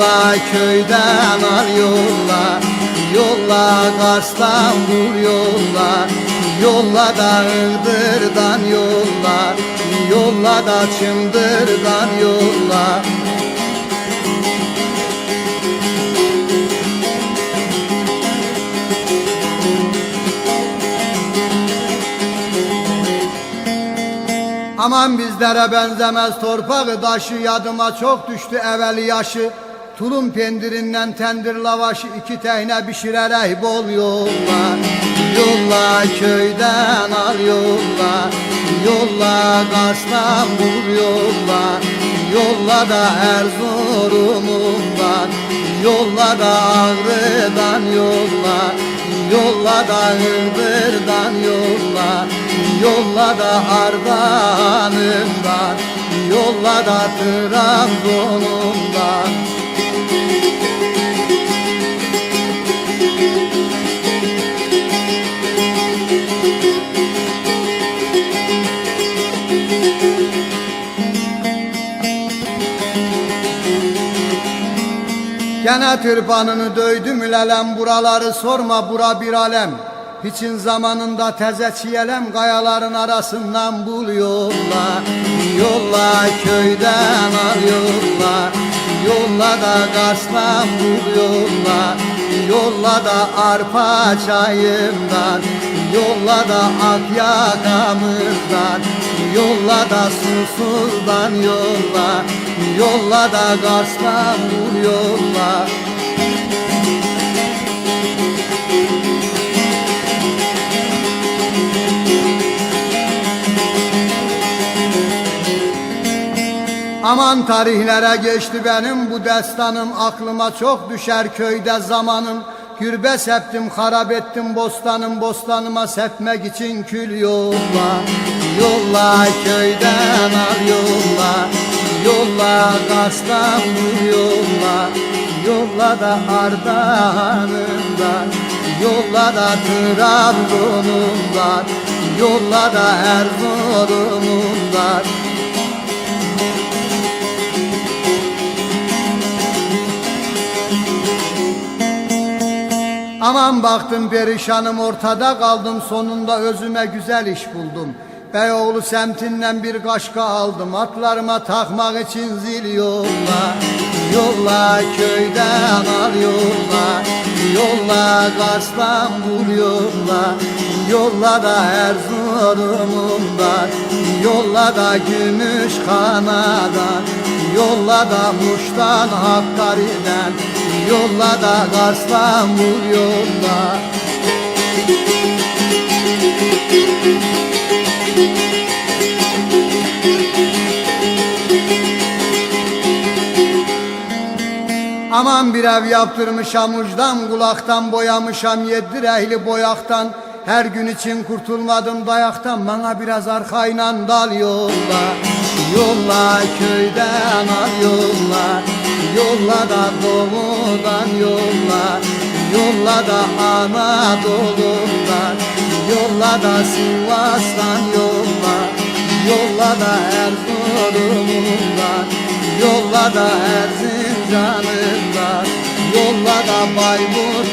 Yolla köyden al yolla Yolla Kars'tan vur yolla Yolla da Iğdır'dan yolla Yolla da Çıldır'dan yolla Aman bizlere benzemez torpağı taşı Yadıma çok düştü evveli yaşı Tulum pendirinden tendir lavaşı iki tehne pişirerek bol yolla Yolla köyden al yolla Yolla Kars'tan bul yolla Yolla da Erzurum'undan Yolla da Ağrı'dan yolla Yolla da Iğdır'dan yolla Yolla da Ardahan'ından Yolla da Trabzon'undan Gene tırpanını döydüm ülelem buraları sorma bura bir alem. Hiçin zamanında teze çiyelem kayaların arasından bul yolla Yolla köyden al yolla Yolla da Kars'tan bul yolla Yolla da arpa çayından. Yolla da Akyaka'mızdan Yolla da susuzdan yolla Yolla da Kars'tan vur yolla. Aman tarihlere geçti benim bu destanım Aklıma çok düşer köyde zamanım Gürbe septim harap ettim bostanım Bostanıma sepmek için kül yolla. Yolla köyden al yolla Yolla Kars'tan vur yolla. Yolla da Ardahan'ından Yolla da Trabzon'undan Yolla da Erzurum'undan Aman baktım perişanım ortada kaldım sonunda özüme güzel iş buldum. Beyoğlu semtinden bir kaşka aldım atlarıma takmak için zil yolla. Yolla köyden al yolla, yolla Kars'tan vur yolla. Yolla da Erzurum'dan, yolla da Gümüş Kana'dan, yolla da Muş'tan Hakkari'den, yolla da Kars'tan vur yolla. Aman bir ev yaptırmışam ucdan kulaktan boyamışam yedi rehli boyaktan. Her gün için kurtulmadım dayaktan bana biraz arkayla dal yolla. Yolla köyden al yolla Yolla da doğudan yolla. Yolla da Anadolu'dan Yolla da Sivas'tan yolla. Yolla da Erzurum'dan Yolla da Erzincan'ından Yolla da Bayburt